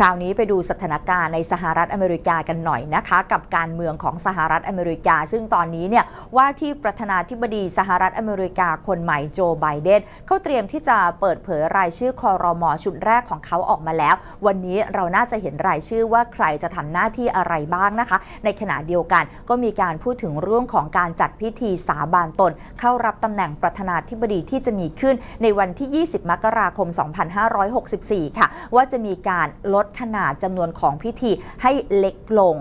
คราวนี้ไปดูสถานการณ์ในสหรัฐอเมริกากันหน่อยนะคะ กับการเมืองของสหรัฐอเมริกา ซึ่งตอนนี้เนี่ยว่าที่ประธานาธิบดีสหรัฐอเมริกาคนใหม่โจไบเดนเขาเตรียมที่จะเปิดเผยรายชื่อคอรมอชุดแรกของเขาออกมาแล้ว วันนี้เราน่าจะเห็นรายชื่อว่าใครจะทำหน้าที่อะไรบ้างนะคะ ในขณะเดียวกันก็มีการพูดถึงเรื่องของการจัดพิธีสาบานตน เข้ารับตำแหน่งประธานาธิบดีที่จะมีขึ้นในวันที่ 20 มกราคม 2564 ค่ะ ว่าจะมีการลดขนาดจำนวนของพิธีให้เล็กลง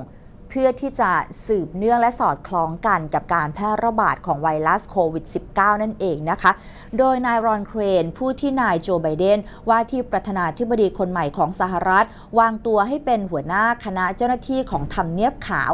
เพื่อที่จะสืบเนื่องและสอดคล้องกันกับการแพร่ระบาดของไวรัสโควิด -19 นั่นเองนะคะ โดยนายรอนเครน ผู้ที่นายโจไบเดน ว่าที่ประธานาธิบดีคนใหม่ของสหรัฐ วางตัวให้เป็นหัวหน้าคณะเจ้าหน้าที่ของทำเนียบขาว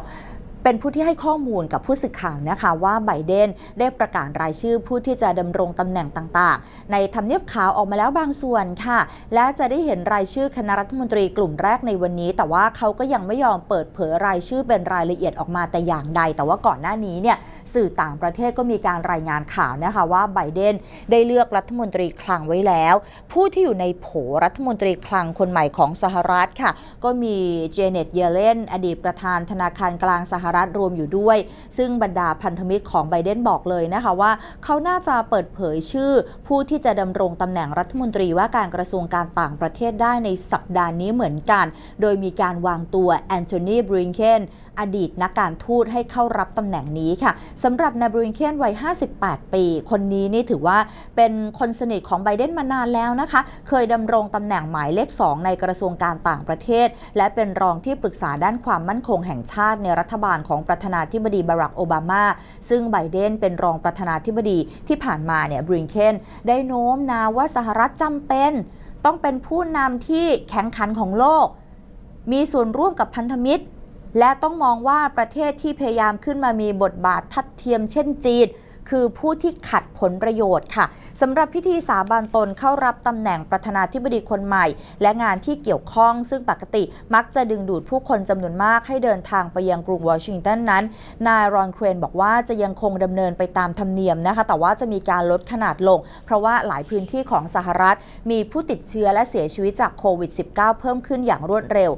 เป็นผู้ที่ให้ข้อมูลกับผู้สื่อข่าวนะคะว่าไบเดนได้ประกาศรายชื่อผู้ที่จะดำรงตำแหน่งต่างๆ ในทำเนียบขาวออกมาแล้วบางส่วนค่ะ และจะได้เห็นรายชื่อคณะรัฐมนตรีกลุ่มแรกในวันนี้ แต่ว่าเขาก็ยังไม่ยอมเปิดเผยรายชื่อเป็นรายละเอียดออกมาแต่อย่างใด แต่ว่าก่อนหน้านี้เนี่ยสื่อต่างประเทศก็มีการรายงานข่าวนะคะว่าไบเดนได้เลือกรัฐมนตรีคลังไว้แล้ว ผู้ที่อยู่ในโผรัฐมนตรีคลังคนใหม่ของสหรัฐค่ะ ก็มีเจเน็ตเยเลนอดีตประธานธนาคารกลางสหรัฐรวมอยู่ด้วย ซึ่งบรรดาพันธมิตรของไบเดนบอกเลยนะคะว่า เขาน่าจะเปิดเผยชื่อ ผู้ที่จะดำรงตำแหน่งรัฐมนตรีว่าการกระทรวงการต่างประเทศได้ในสัปดาห์นี้เหมือนกัน โดยมีการวางตัวแอนโทนีบริงเคนอดีตนักการทูตให้เข้ารับตำแหน่งนี้ค่ะสำหรับนายบริงเคนวัย 58 ปี คนนี้นี่ถือว่าเป็นคนสนิทของไบเดนมานานแล้วนะคะ เคยดำรงตำแหน่งหมายเลข 2 ในกระทรวงการต่างประเทศ และเป็นรองที่ปรึกษาด้านความมั่นคงแห่งชาติในรัฐบาลของประธานาธิบดีบารักโอบามา ซึ่งไบเดนเป็นรองประธานาธิบดีที่ผ่านมาเนี่ยบริงเคนได้โน้มน้าวว่าสหรัฐจำเป็น ต้องเป็นผู้นำที่แข็งขันของโลก มีส่วนร่วมกับพันธมิตร และต้องมองว่าประเทศที่พยายามขึ้นมามีบทบาททัดเทียมเช่นจีนคือผู้ที่ขัดผลประโยชน์ค่ะสำหรับพิธีสาบานตนเข้ารับตำแหน่งประธานาธิบดีคนใหม่ และงานที่เกี่ยวข้องซึ่งปกติมักจะดึงดูดผู้คนจำนวนมากให้เดินทางไปยังกรุงวอชิงตันนั้น นายรอนเครนบอกว่าจะยังคงดำเนินไปตามธรรมเนียมนะคะ แต่ว่าจะมีการลดขนาดลง เพราะว่าหลายพื้นที่ของสหรัฐ มีผู้ติดเชื้อและเสียชีวิตจากโควิด -19 เพิ่มขึ้นอย่างรวดเร็ว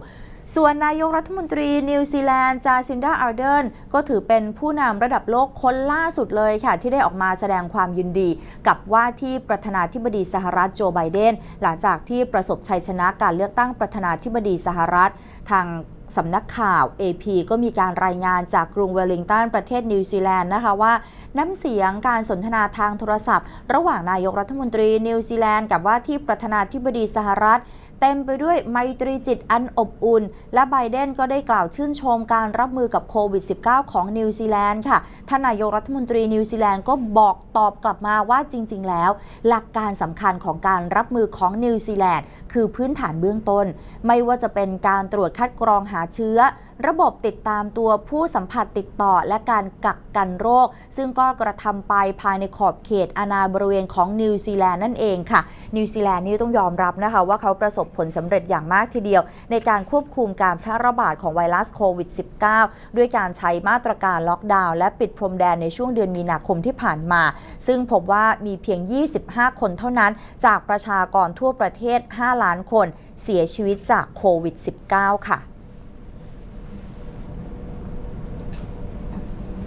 ส่วนนายกรัฐมนตรีนิวซีแลนด์จาซินดาอาร์เดนก็ถือเป็นผู้นำระดับโลกคนล่าสุดเลยค่ะ ที่ได้ออกมาแสดงความยินดี กับว่าที่ประธานาธิบดีสหรัฐโจไบเดน หลังจากที่ประสบชัยชนะการเลือกตั้งประธานาธิบดีสหรัฐ ทางสำนักข่าว AP ก็มีการรายงานจากกรุงเวลลิงตันประเทศนิวซีแลนด์นะคะว่า น้ำเสียงการสนทนาทางโทรศัพท์ ระหว่างนายกรัฐมนตรีนิวซีแลนด์กับว่าที่ประธานาธิบดีสหรัฐ เต็มไปด้วยไมตรีจิตอันอบอุ่น และไบเดนก็ได้กล่าวชื่นชมการรับมือกับโควิด -19 ของนิวซีแลนด์ค่ะท่านนายกรัฐมนตรีนิวซีแลนด์ก็บอกตอบกลับมาว่าจริง ๆ แล้ว หลักการสำคัญของการรับมือของนิวซีแลนด์คือพื้นฐานเบื้องต้น ไม่ว่าจะเป็นการตรวจคัดกรองหาเชื้อ ระบบติดตามตัวผู้สัมผัสติดต่อและการกักกันโรค ซึ่งก็กระทำไปภายในขอบเขตอาณาบริเวณของนิวซีแลนด์นั่นเองค่ะ นิวซีแลนด์นี่ต้องยอมรับนะคะว่าเขาประสบผลสำเร็จอย่างมากทีเดียว ในการควบคุมการแพร่ระบาดของไวรัสโควิด -19 ด้วยการใช้มาตรการล็อกดาวน์และปิดพรมแดนในช่วงเดือนมีนาคมที่ผ่านมา ซึ่งพบว่ามีเพียง 25 คนเท่านั้น จากประชากรทั่วประเทศ 5 ล้านคน เสียชีวิตจากโควิด -19 ค่ะ